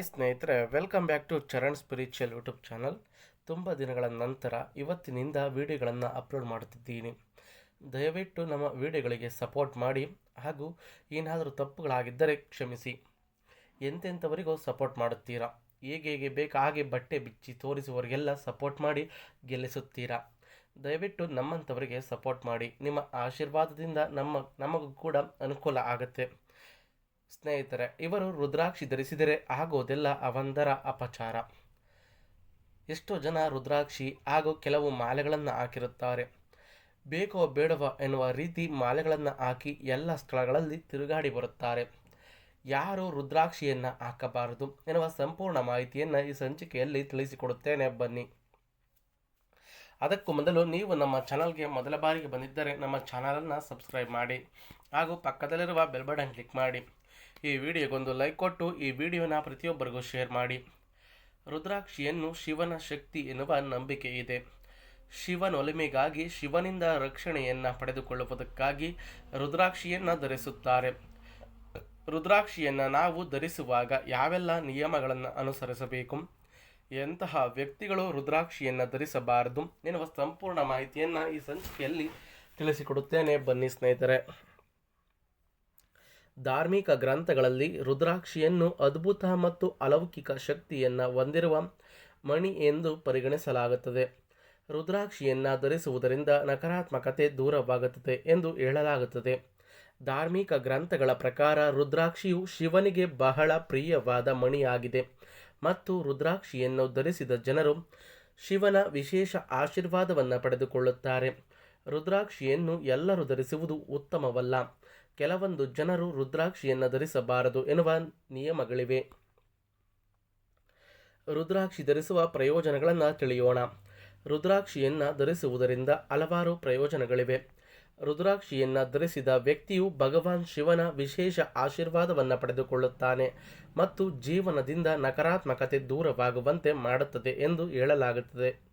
Hi ಸ್ನೇಹಿತರೆ welcome back to Charan spiritual YouTube channel ತುಂಬ ದಿನಗಳ ನಂತರ ಇವತ್ತಿನಿಂದ ವಿಡಿಯೋಗಳನ್ನು ಅಪ್ಲೋಡ್ ಮಾಡುತ್ತಿದ್ದೀನಿ. ದಯವಿಟ್ಟು ನಮ್ಮ ವಿಡಿಯೋಗಳಿಗೆ ಸಪೋರ್ಟ್ ಮಾಡಿ ಹಾಗೂ ಏನಾದರೂ ತಪ್ಪುಗಳಾಗಿದ್ದರೆ ಕ್ಷಮಿಸಿ. ಎಂತೆಂಥವರಿಗೂ ಸಪೋರ್ಟ್ ಮಾಡುತ್ತೀರಾ? ಹೇಗೆ ಹೇಗೆ ಬೇಕು ಹಾಗೆ ಬಟ್ಟೆ ಬಿಚ್ಚಿ ತೋರಿಸುವವರಿಗೆಲ್ಲ ಸಪೋರ್ಟ್ ಮಾಡಿ ಗೆಲ್ಲಿಸುತ್ತೀರಾ? ದಯವಿಟ್ಟು ನಮ್ಮಂಥವರಿಗೆ ಸಪೋರ್ಟ್ ಮಾಡಿ. ನಿಮ್ಮ ಆಶೀರ್ವಾದದಿಂದ ನಮ್ಮ, ನಮಗೂ ಕೂಡ ಅನುಕೂಲ ಆಗುತ್ತೆ. ಸ್ನೇಹಿತರೆ, ಇವರು ರುದ್ರಾಕ್ಷಿ ಧರಿಸಿದರೆ ಆಗೋದೆಲ್ಲ ಅವಂದರ ಅಪಚಾರ. ಎಷ್ಟೋ ಜನ ರುದ್ರಾಕ್ಷಿ ಹಾಗೂ ಕೆಲವು ಮಾಲೆಗಳನ್ನು ಹಾಕಿರುತ್ತಾರೆ. ಬೇಕೋ ಬೇಡವ ಎನ್ನುವ ರೀತಿ ಮಾಲೆಗಳನ್ನು ಹಾಕಿ ಎಲ್ಲ ಸ್ಥಳಗಳಲ್ಲಿ ತಿರುಗಾಡಿ ಬರುತ್ತಾರೆ. ಯಾರು ರುದ್ರಾಕ್ಷಿಯನ್ನು ಹಾಕಬಾರದು ಎನ್ನುವ ಸಂಪೂರ್ಣ ಮಾಹಿತಿಯನ್ನು ಈ ಸಂಚಿಕೆಯಲ್ಲಿ ತಿಳಿಸಿಕೊಡುತ್ತೇನೆ, ಬನ್ನಿ. ಅದಕ್ಕೂ ಮೊದಲು ನೀವು ನಮ್ಮ ಚಾನಲ್ಗೆ ಮೊದಲ ಬಾರಿಗೆ ಬಂದಿದ್ದರೆ ನಮ್ಮ ಚಾನಲನ್ನು ಸಬ್ಸ್ಕ್ರೈಬ್ ಮಾಡಿ ಹಾಗೂ ಪಕ್ಕದಲ್ಲಿರುವ ಬೆಲ್ ಬಟನ್ ಕ್ಲಿಕ್ ಮಾಡಿ. ಈ ವಿಡಿಯೋಗೊಂದು ಲೈಕ್ ಕೊಟ್ಟು ಈ ವಿಡಿಯೋನ ಪ್ರತಿಯೊಬ್ಬರಿಗೂ ಶೇರ್ ಮಾಡಿ. ರುದ್ರಾಕ್ಷಿಯನ್ನು ಶಿವನ ಶಕ್ತಿ ಎನ್ನುವ ನಂಬಿಕೆ ಇದೆ. ಶಿವನೊಲಿಮೆಗಾಗಿ ಶಿವನಿಂದ ರಕ್ಷಣೆಯನ್ನು ಪಡೆದುಕೊಳ್ಳುವುದಕ್ಕಾಗಿ ರುದ್ರಾಕ್ಷಿಯನ್ನು ಧರಿಸುತ್ತಾರೆ. ರುದ್ರಾಕ್ಷಿಯನ್ನು ನಾವು ಧರಿಸುವಾಗ ಯಾವೆಲ್ಲ ನಿಯಮಗಳನ್ನು ಅನುಸರಿಸಬೇಕು? ಎಂತಹ ವ್ಯಕ್ತಿಗಳು ರುದ್ರಾಕ್ಷಿಯನ್ನು ಧರಿಸಬಾರದು ಎನ್ನುವ ಸಂಪೂರ್ಣ ಮಾಹಿತಿಯನ್ನು ಈ ಸಂಚಿಕೆಯಲ್ಲಿ ತಿಳಿಸಿಕೊಡುತ್ತೇನೆ. ಬನ್ನಿ ಸ್ನೇಹಿತರೆ. ಧಾರ್ಮಿಕ ಗ್ರಂಥಗಳಲ್ಲಿ ರುದ್ರಾಕ್ಷಿಯನ್ನು ಅದ್ಭುತ ಮತ್ತು ಅಲೌಕಿಕ ಶಕ್ತಿಯನ್ನು ಹೊಂದಿರುವ ಮಣಿ ಎಂದು ಪರಿಗಣಿಸಲಾಗುತ್ತದೆ. ರುದ್ರಾಕ್ಷಿಯನ್ನು ಧರಿಸುವುದರಿಂದ ನಕಾರಾತ್ಮಕತೆ ದೂರವಾಗುತ್ತದೆ ಎಂದು ಹೇಳಲಾಗುತ್ತದೆ. ಧಾರ್ಮಿಕ ಗ್ರಂಥಗಳ ಪ್ರಕಾರ ರುದ್ರಾಕ್ಷಿಯು ಶಿವನಿಗೆ ಬಹಳ ಪ್ರಿಯವಾದ ಮಣಿಯಾಗಿದೆ ಮತ್ತು ರುದ್ರಾಕ್ಷಿಯನ್ನು ಧರಿಸಿದ ಜನರು ಶಿವನ ವಿಶೇಷ ಆಶೀರ್ವಾದವನ್ನು ಪಡೆದುಕೊಳ್ಳುತ್ತಾರೆ. ರುದ್ರಾಕ್ಷಿಯನ್ನು ಎಲ್ಲರೂ ಧರಿಸುವುದು ಉತ್ತಮವಲ್ಲ. ಕೆಲವೊಂದು ಜನರು ರುದ್ರಾಕ್ಷಿಯನ್ನು ಧರಿಸಬಾರದು ಎನ್ನುವ ನಿಯಮಗಳಿವೆ. ರುದ್ರಾಕ್ಷಿ ಧರಿಸುವ ಪ್ರಯೋಜನಗಳನ್ನು ತಿಳಿಯೋಣ. ರುದ್ರಾಕ್ಷಿಯನ್ನು ಧರಿಸುವುದರಿಂದ ಹಲವಾರು ಪ್ರಯೋಜನಗಳಿವೆ. ರುದ್ರಾಕ್ಷಿಯನ್ನು ಧರಿಸಿದ ವ್ಯಕ್ತಿಯು ಭಗವಾನ್ ಶಿವನ ವಿಶೇಷ ಆಶೀರ್ವಾದವನ್ನು ಪಡೆದುಕೊಳ್ಳುತ್ತಾನೆ ಮತ್ತು ಜೀವನದಿಂದ ನಕಾರಾತ್ಮಕತೆ ದೂರವಾಗುವಂತೆ ಮಾಡುತ್ತದೆ ಎಂದು ಹೇಳಲಾಗುತ್ತದೆ.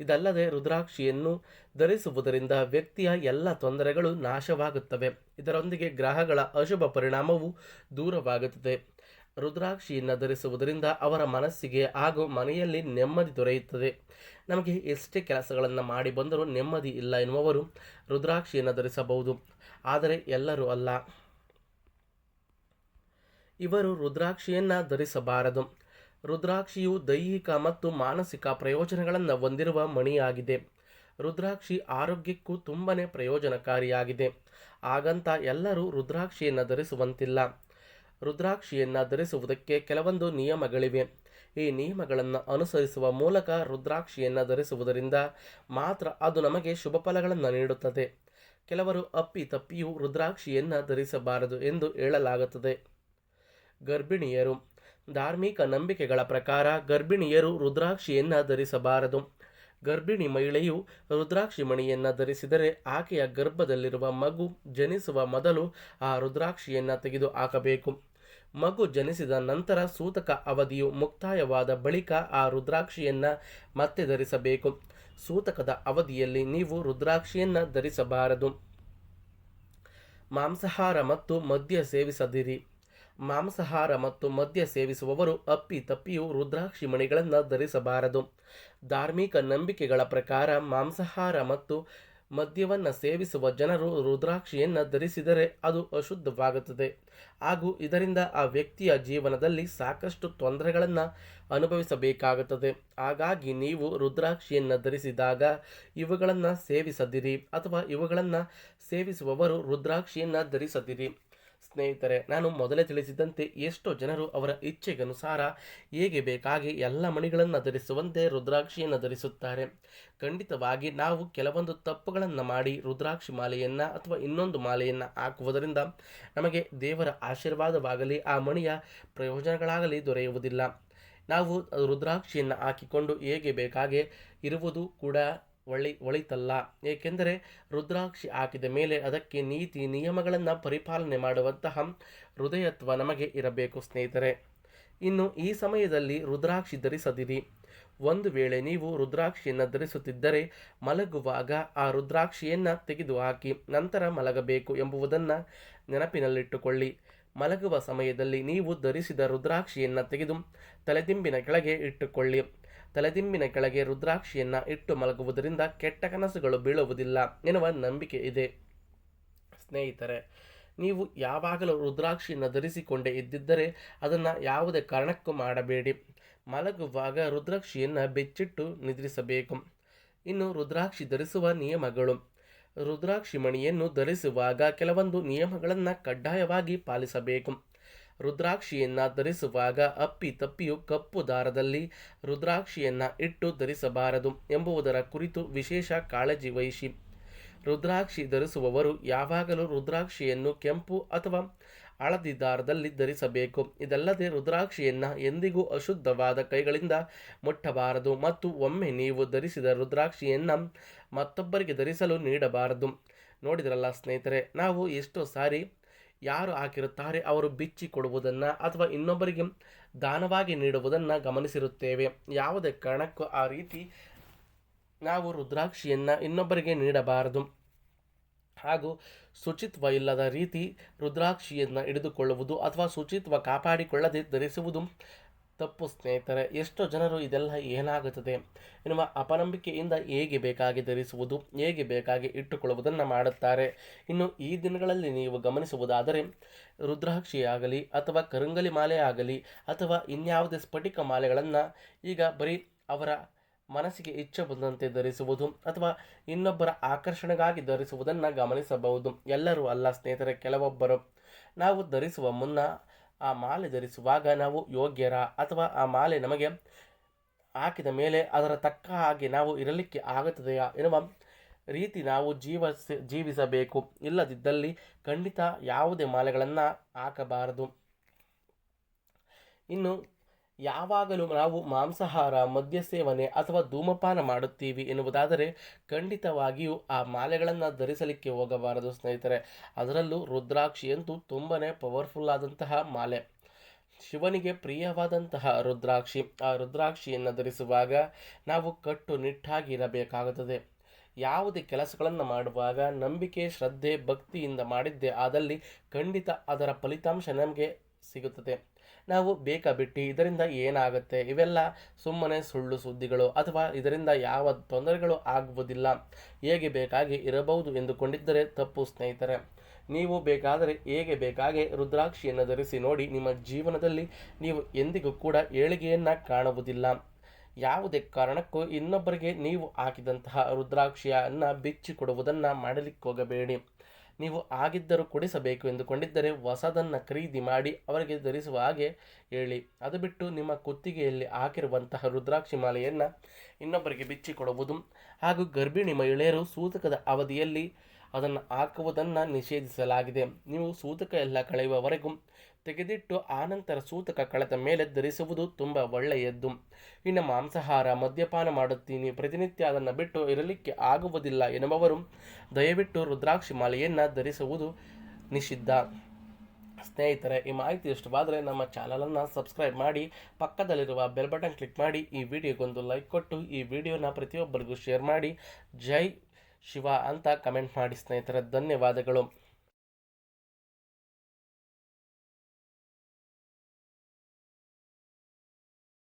ಇದಲ್ಲದೆ ರುದ್ರಾಕ್ಷಿಯನ್ನು ಧರಿಸುವುದರಿಂದ ವ್ಯಕ್ತಿಯ ಎಲ್ಲ ತೊಂದರೆಗಳು ನಾಶವಾಗುತ್ತವೆ. ಇದರೊಂದಿಗೆ ಗ್ರಹಗಳ ಅಶುಭ ಪರಿಣಾಮವು ದೂರವಾಗುತ್ತದೆ. ರುದ್ರಾಕ್ಷಿಯನ್ನು ಧರಿಸುವುದರಿಂದ ಅವರ ಮನಸ್ಸಿಗೆ ಹಾಗೂ ಮನೆಯಲ್ಲಿ ನೆಮ್ಮದಿ ದೊರೆಯುತ್ತದೆ. ನಮಗೆ ಎಷ್ಟೇ ಕೆಲಸಗಳನ್ನು ಮಾಡಿ ಬಂದರೂ ನೆಮ್ಮದಿ ಇಲ್ಲ ಎನ್ನುವವರು ರುದ್ರಾಕ್ಷಿಯನ್ನು ಧರಿಸಬಹುದು. ಆದರೆ ಎಲ್ಲರೂ ಅಲ್ಲ. ಇವರು ರುದ್ರಾಕ್ಷಿಯನ್ನು ಧರಿಸಬಾರದು. ರುದ್ರಾಕ್ಷಿಯು ದೈಹಿಕ ಮತ್ತು ಮಾನಸಿಕ ಪ್ರಯೋಜನಗಳನ್ನು ಹೊಂದಿರುವ ಮಣಿಯಾಗಿದೆ. ರುದ್ರಾಕ್ಷಿ ಆರೋಗ್ಯಕ್ಕೂ ತುಂಬನೇ ಪ್ರಯೋಜನಕಾರಿಯಾಗಿದೆ. ಹಾಗಂತ ಎಲ್ಲರೂ ರುದ್ರಾಕ್ಷಿಯನ್ನು ಧರಿಸುವಂತಿಲ್ಲ. ರುದ್ರಾಕ್ಷಿಯನ್ನು ಧರಿಸುವುದಕ್ಕೆ ಕೆಲವೊಂದು ನಿಯಮಗಳಿವೆ. ಈ ನಿಯಮಗಳನ್ನು ಅನುಸರಿಸುವ ಮೂಲಕ ರುದ್ರಾಕ್ಷಿಯನ್ನು ಧರಿಸುವುದರಿಂದ ಮಾತ್ರ ಅದು ನಮಗೆ ಶುಭ ಫಲಗಳನ್ನು ನೀಡುತ್ತದೆ. ಕೆಲವರು ಅಪ್ಪಿ ತಪ್ಪಿಯೂ ರುದ್ರಾಕ್ಷಿಯನ್ನು ಧರಿಸಬಾರದು ಎಂದು ಹೇಳಲಾಗುತ್ತದೆ. ಗರ್ಭಿಣಿಯರು ಧಾರ್ಮಿಕ ನಂಬಿಕೆಗಳ ಪ್ರಕಾರ ಗರ್ಭಿಣಿಯರು ರುದ್ರಾಕ್ಷಿಯನ್ನು ಧರಿಸಬಾರದು. ಗರ್ಭಿಣಿ ಮಹಿಳೆಯು ರುದ್ರಾಕ್ಷಿ ಮಣಿಯನ್ನು ಧರಿಸಿದರೆ ಆಕೆಯ ಗರ್ಭದಲ್ಲಿರುವ ಮಗು ಜನಿಸುವ ಮೊದಲು ಆ ರುದ್ರಾಕ್ಷಿಯನ್ನು ತೆಗೆದು ಹಾಕಬೇಕು. ಮಗು ಜನಿಸಿದ ನಂತರ ಸೂತಕ ಅವಧಿಯು ಮುಕ್ತಾಯವಾದ ಬಳಿಕ ಆ ರುದ್ರಾಕ್ಷಿಯನ್ನು ಮತ್ತೆ ಧರಿಸಬೇಕು. ಸೂತಕದ ಅವಧಿಯಲ್ಲಿ ನೀವು ರುದ್ರಾಕ್ಷಿಯನ್ನು ಧರಿಸಬಾರದು. ಮಾಂಸಾಹಾರ ಮತ್ತು ಮದ್ಯ ಸೇವಿಸದಿರಿ. ಮಾಂಸಾಹಾರ ಮತ್ತು ಮದ್ಯ ಸೇವಿಸುವವರು ಅಪ್ಪಿ ತಪ್ಪಿಯು ರುದ್ರಾಕ್ಷಿ ಮಣಿಗಳನ್ನು ಧರಿಸಬಾರದು. ಧಾರ್ಮಿಕ ನಂಬಿಕೆಗಳ ಪ್ರಕಾರ ಮಾಂಸಾಹಾರ ಮತ್ತು ಮದ್ಯವನ್ನು ಸೇವಿಸುವ ಜನರು ರುದ್ರಾಕ್ಷಿಯನ್ನು ಧರಿಸಿದರೆ ಅದು ಅಶುದ್ಧವಾಗುತ್ತದೆ. ಹಾಗೂ ಇದರಿಂದ ಆ ವ್ಯಕ್ತಿಯ ಜೀವನದಲ್ಲಿ ಸಾಕಷ್ಟು ತೊಂದರೆಗಳನ್ನು ಅನುಭವಿಸಬೇಕಾಗುತ್ತದೆ. ಹಾಗಾಗಿ ನೀವು ರುದ್ರಾಕ್ಷಿಯನ್ನು ಧರಿಸಿದಾಗ ಇವುಗಳನ್ನು ಸೇವಿಸದಿರಿ ಅಥವಾ ಇವುಗಳನ್ನು ಸೇವಿಸುವವರು ರುದ್ರಾಕ್ಷಿಯನ್ನು ಧರಿಸದಿರಿ. ಸ್ನೇಹಿತರೆ, ನಾನು ಮೊದಲೇ ತಿಳಿಸಿದಂತೆ ಎಷ್ಟೋ ಜನರು ಅವರ ಇಚ್ಛೆಗನುಸಾರ ಹೇಗೆ ಬೇಕಾಗಿ ಎಲ್ಲ ಮಣಿಗಳನ್ನು ಧರಿಸುವಂತೆ ರುದ್ರಾಕ್ಷಿಯನ್ನು ಧರಿಸುತ್ತಾರೆ. ಖಂಡಿತವಾಗಿ ನಾವು ಕೆಲವೊಂದು ತಪ್ಪುಗಳನ್ನು ಮಾಡಿ ರುದ್ರಾಕ್ಷಿ ಮಾಲೆಯನ್ನು ಅಥವಾ ಇನ್ನೊಂದು ಮಾಲೆಯನ್ನು ಹಾಕುವುದರಿಂದ ನಮಗೆ ದೇವರ ಆಶೀರ್ವಾದವಾಗಲಿ, ಆ ಮಣಿಯ ಪ್ರಯೋಜನಗಳಾಗಲಿ ದೊರೆಯುವುದಿಲ್ಲ. ನಾವು ರುದ್ರಾಕ್ಷಿಯನ್ನು ಹಾಕಿಕೊಂಡು ಹೇಗೆ ಬೇಕಾಗೆ ಇರುವುದು ಕೂಡ ಒಳ್ಳೆ ಒಳಿತಲ್ಲ. ಏಕೆಂದರೆ ರುದ್ರಾಕ್ಷಿ ಹಾಕಿದ ಮೇಲೆ ಅದಕ್ಕೆ ನೀತಿ ನಿಯಮಗಳನ್ನು ಪರಿಪಾಲನೆ ಮಾಡುವಂತಹ ಹೃದಯತ್ವ ನಮಗೆ ಇರಬೇಕು ಸ್ನೇಹಿತರೆ. ಇನ್ನು ಈ ಸಮಯದಲ್ಲಿ ರುದ್ರಾಕ್ಷಿ ಧರಿಸದಿರಿ. ಒಂದು ವೇಳೆ ನೀವು ರುದ್ರಾಕ್ಷಿಯನ್ನು ಧರಿಸುತ್ತಿದ್ದರೆ ಮಲಗುವಾಗ ಆ ರುದ್ರಾಕ್ಷಿಯನ್ನು ತೆಗೆದುಹಾಕಿ ನಂತರ ಮಲಗಬೇಕು ಎಂಬುದನ್ನು ನೆನಪಿನಲ್ಲಿಟ್ಟುಕೊಳ್ಳಿ. ಮಲಗುವ ಸಮಯದಲ್ಲಿ ನೀವು ಧರಿಸಿದ ರುದ್ರಾಕ್ಷಿಯನ್ನು ತೆಗೆದು ತಲೆದಿಂಬಿನ ಕೆಳಗೆ ಇಟ್ಟುಕೊಳ್ಳಿ. ತಲೆದಿಂಬಿನ ಕೆಳಗೆ ರುದ್ರಾಕ್ಷಿಯನ್ನ ಇಟ್ಟು ಮಲಗುವುದರಿಂದ ಕೆಟ್ಟ ಕನಸುಗಳು ಬೀಳುವುದಿಲ್ಲ ಎನ್ನುವ ನಂಬಿಕೆ ಇದೆ. ಸ್ನೇಹಿತರೆ, ನೀವು ಯಾವಾಗಲೂ ರುದ್ರಾಕ್ಷಿಯನ್ನು ಧರಿಸಿಕೊಂಡೇ ಇದ್ದಿದ್ದರೆ ಅದನ್ನು ಯಾವುದೇ ಕಾರಣಕ್ಕೂ ಮಾಡಬೇಡಿ. ಮಲಗುವಾಗ ರುದ್ರಾಕ್ಷಿಯನ್ನು ಬೆಚ್ಚಿಟ್ಟು ನಿದ್ರಿಸಬೇಕು. ಇನ್ನು ರುದ್ರಾಕ್ಷಿ ಧರಿಸುವ ನಿಯಮಗಳು. ರುದ್ರಾಕ್ಷಿ ಮಣಿಯನ್ನು ಧರಿಸುವಾಗ ಕೆಲವೊಂದು ನಿಯಮಗಳನ್ನು ಕಡ್ಡಾಯವಾಗಿ ಪಾಲಿಸಬೇಕು. ರುದ್ರಾಕ್ಷಿಯನ್ನು ಧರಿಸುವಾಗ ಅಪ್ಪಿ ತಪ್ಪಿಯು ಕಪ್ಪು ದಾರದಲ್ಲಿ ರುದ್ರಾಕ್ಷಿಯನ್ನು ಇಟ್ಟು ಧರಿಸಬಾರದು ಎಂಬುದರ ಕುರಿತು ವಿಶೇಷ ಕಾಳಜಿ ವಹಿಸಿ. ರುದ್ರಾಕ್ಷಿ ಧರಿಸುವವರು ಯಾವಾಗಲೂ ರುದ್ರಾಕ್ಷಿಯನ್ನು ಕೆಂಪು ಅಥವಾ ಹಳದಿ ದಾರದಲ್ಲಿ ಧರಿಸಬೇಕು. ಇದಲ್ಲದೆ ರುದ್ರಾಕ್ಷಿಯನ್ನು ಎಂದಿಗೂ ಅಶುದ್ಧವಾದ ಕೈಗಳಿಂದ ಮುಟ್ಟಬಾರದು ಮತ್ತು ಒಮ್ಮೆ ನೀವು ಧರಿಸಿದ ರುದ್ರಾಕ್ಷಿಯನ್ನು ಮತ್ತೊಬ್ಬರಿಗೆ ಧರಿಸಲು ನೀಡಬಾರದು. ನೋಡಿದ್ರಲ್ಲ ಸ್ನೇಹಿತರೆ, ನಾವು ಎಷ್ಟೋ ಸಾರಿ ಯಾರು ಹಾಕಿರುತ್ತಾರೆ ಅವರು ಬಿಚ್ಚಿ ಕೊಡುವುದನ್ನು ಅಥವಾ ಇನ್ನೊಬ್ಬರಿಗೆ ದಾನವಾಗಿ ನೀಡುವುದನ್ನು ಗಮನಿಸಿರುತ್ತೇವೆ. ಯಾವುದೇ ಕಾರಣಕ್ಕೂ ಆ ರೀತಿ ನಾವು ರುದ್ರಾಕ್ಷಿಯನ್ನು ಇನ್ನೊಬ್ಬರಿಗೆ ನೀಡಬಾರದು. ಹಾಗೂ ಶುಚಿತ್ವ ಇಲ್ಲದ ರೀತಿ ರುದ್ರಾಕ್ಷಿಯನ್ನು ಹಿಡಿದುಕೊಳ್ಳುವುದು ಅಥವಾ ಶುಚಿತ್ವ ಕಾಪಾಡಿಕೊಳ್ಳದೆ ಧರಿಸುವುದು ತಪ್ಪು ಸ್ನೇಹಿತರೆ, ಎಷ್ಟೋ ಜನರು ಇದೆಲ್ಲ ಏನಾಗುತ್ತದೆ? ಎನ್ನುವ ಅಪನಂಬಿಕೆಯಿಂದ ಹೇಗೆ ಬೇಕಾಗಿ ಧರಿಸುವುದು, ಹೇಗೆ ಬೇಕಾಗಿ ಇಟ್ಟುಕೊಳ್ಳುವುದನ್ನು ಮಾಡುತ್ತಾರೆ? ಇನ್ನು ಈ ದಿನಗಳಲ್ಲಿ ನೀವು ಗಮನಿಸುವುದಾದರೆ, ರುದ್ರಾಕ್ಷಿಯಾಗಲಿ ಅಥವಾ ಕರುಂಗಲಿ ಮಾಲೆ ಆಗಲಿ ಅಥವಾ ಇನ್ಯಾವುದೇ ಸ್ಫಟಿಕ ಮಾಲೆಗಳನ್ನು ಈಗ ಬರೀ ಅವರ ಮನಸ್ಸಿಗೆ ಇಚ್ಛೆ ಬಂದಂತೆ ಧರಿಸುವುದು ಅಥವಾ ಇನ್ನೊಬ್ಬರ ಆಕರ್ಷಣೆಗಾಗಿ ಧರಿಸುವುದನ್ನು ಗಮನಿಸಬಹುದು. ಎಲ್ಲರೂ ಅಲ್ಲ ಸ್ನೇಹಿತರೆ, ಕೆಲವೊಬ್ಬರು. ನಾವು ಧರಿಸುವ ಮುನ್ನ ಆ ಮಾಲೆ ಧರಿಸುವಾಗ ನಾವು ಯೋಗ್ಯರ? ಅಥವಾ ಆ ಮಾಲೆ ನಮಗೆ ಹಾಕಿದ ಮೇಲೆ ಅದರ ತಕ್ಕ ಹಾಗೆ ನಾವು ಇರಲಿಕ್ಕೆ ಆಗುತ್ತದೆಯಾ? ಎನ್ನುವ ರೀತಿ ನಾವು ಜೀವ ಜೀವಿಸಬೇಕು. ಇಲ್ಲದಿದ್ದಲ್ಲಿ ಖಂಡಿತ ಯಾವುದೇ ಮಾಲೆಗಳನ್ನು ಹಾಕಬಾರದು. ಇನ್ನು ಯಾವಾಗಲೂ ನಾವು ಮಾಂಸಾಹಾರ ಮದ್ಯ ಸೇವನೆ ಅಥವಾ ಧೂಮಪಾನ ಮಾಡುತ್ತೀವಿ ಎನ್ನುವುದಾದರೆ ಖಂಡಿತವಾಗಿಯೂ ಆ ಮಾಲೆಗಳನ್ನು ಧರಿಸಲಿಕ್ಕೆ ಹೋಗಬಾರದು ಸ್ನೇಹಿತರೆ. ಅದರಲ್ಲೂ ರುದ್ರಾಕ್ಷಿ ಅಂತೂ ತುಂಬಾ ಪವರ್ಫುಲ್ ಆದಂತಹ ಮಾಲೆ. ಶಿವನಿಗೆ ಪ್ರಿಯವಾದಂತಹ ರುದ್ರಾಕ್ಷಿ. ಆ ರುದ್ರಾಕ್ಷಿಯನ್ನು ಧರಿಸುವಾಗ ನಾವು ಕಟ್ಟುನಿಟ್ಟಾಗಿ ಇರಬೇಕಾಗುತ್ತದೆ. ಯಾವುದೇ ಕೆಲಸಗಳನ್ನು ಮಾಡುವಾಗ ನಂಬಿಕೆ, ಶ್ರದ್ಧೆ, ಭಕ್ತಿಯಿಂದ ಮಾಡಿದ್ದೆ ಆದಲ್ಲಿ ಖಂಡಿತ ಅದರ ಫಲಿತಾಂಶ ನಮಗೆ ಸಿಗುತ್ತದೆ. ನಾವು ಬೇಕಾ ಬಿಟ್ಟು? ಇದರಿಂದ ಏನಾಗುತ್ತೆ? ಇವೆಲ್ಲ ಸುಮ್ಮನೆ ಸುಳ್ಳು ಸುದ್ದಿಗಳು ಅಥವಾ ಇದರಿಂದ ಯಾವ ತೊಂದರೆಗಳು ಆಗುವುದಿಲ್ಲ. ಹೇಗೆ ಬೇಕಾಗಿ ಇರಬಹುದು ಎಂದುಕೊಂಡಿದ್ದರೆ ತಪ್ಪು ಸ್ನೇಹಿತರೆ. ನೀವು ಬೇಕಾದರೆ ಹೇಗೆ ಬೇಕಾಗಿ ರುದ್ರಾಕ್ಷಿಯನ್ನು ಧರಿಸಿ ನೋಡಿ ನಿಮ್ಮ ಜೀವನದಲ್ಲಿ ನೀವು ಎಂದಿಗೂ ಕೂಡ ಏಳಿಗೆಯನ್ನು ಕಾಣುವುದಿಲ್ಲ. ಯಾವುದೇ ಕಾರಣಕ್ಕೂ ಇನ್ನೊಬ್ಬರಿಗೆ ನೀವು ಹಾಕಿದಂತಹ ರುದ್ರಾಕ್ಷಿಯನ್ನು ಬಿಚ್ಚಿಕೊಡುವುದನ್ನು ಮಾಡಲಿಕ್ಕೆ ಹೋಗಬೇಡಿ ನೀವು ಆಗಿದ್ದರೂ ಕೊಡಿಸಬೇಕು ಎಂದುಕೊಂಡಿದ್ದರೆ ಹೊಸದನ್ನು ಖರೀದಿ ಮಾಡಿ ಅವರಿಗೆ ಧರಿಸುವ ಹಾಗೆ ಹೇಳಿ. ಅದು ಬಿಟ್ಟು ನಿಮ್ಮ ಕುತ್ತಿಗೆಯಲ್ಲಿ ಹಾಕಿರುವಂತಹ ರುದ್ರಾಕ್ಷಿ ಮಾಲೆಯನ್ನು ಇನ್ನೊಬ್ಬರಿಗೆ ಬಿಚ್ಚಿಕೊಡುವುದು ಹಾಗೂ ಗರ್ಭಿಣಿ ಮಹಿಳೆಯರು ಸೂತಕದ ಅವಧಿಯಲ್ಲಿ ಅದನ್ನು ಹಾಕುವುದನ್ನು ನಿಷೇಧಿಸಲಾಗಿದೆ. ನೀವು ಸೂತಕ ಎಲ್ಲ ಕಳೆಯುವವರೆಗೂ ತೆಗೆದಿಟ್ಟು ಆನಂತರ ಸೂತಕ ಕಳೆದ ಮೇಲೆ ಧರಿಸುವುದು ತುಂಬ ಒಳ್ಳೆಯದ್ದು. ಇನ್ನು ಮಾಂಸಾಹಾರ, ಮದ್ಯಪಾನ ಮಾಡುತ್ತೀನಿ. ಪ್ರತಿನಿತ್ಯ ಅದನ್ನು ಬಿಟ್ಟು ಇರಲಿಕ್ಕೆ ಆಗುವುದಿಲ್ಲ ಎನ್ನುವವರು ದಯವಿಟ್ಟು ರುದ್ರಾಕ್ಷಿ ಮಾಲೆಯನ್ನು ಧರಿಸುವುದು ನಿಷಿದ್ಧ. ಸ್ನೇಹಿತರೆ, ಈ ಮಾಹಿತಿ ಇಷ್ಟವಾದರೆ ನಮ್ಮ ಚಾನಲನ್ನು ಸಬ್ಸ್ಕ್ರೈಬ್ ಮಾಡಿ, ಪಕ್ಕದಲ್ಲಿರುವ ಬೆಲ್ ಬಟನ್ ಕ್ಲಿಕ್ ಮಾಡಿ, ಈ ವಿಡಿಯೋಗೊಂದು ಲೈಕ್ ಕೊಟ್ಟು, ಈ ವಿಡಿಯೋನ ಪ್ರತಿಯೊಬ್ಬರಿಗೂ ಶೇರ್ ಮಾಡಿ, ಜೈ ಶಿವ ಅಂತ ಕಮೆಂಟ್ ಮಾಡಿ ಸ್ನೇಹಿತರೆ. ಧನ್ಯವಾದಗಳು.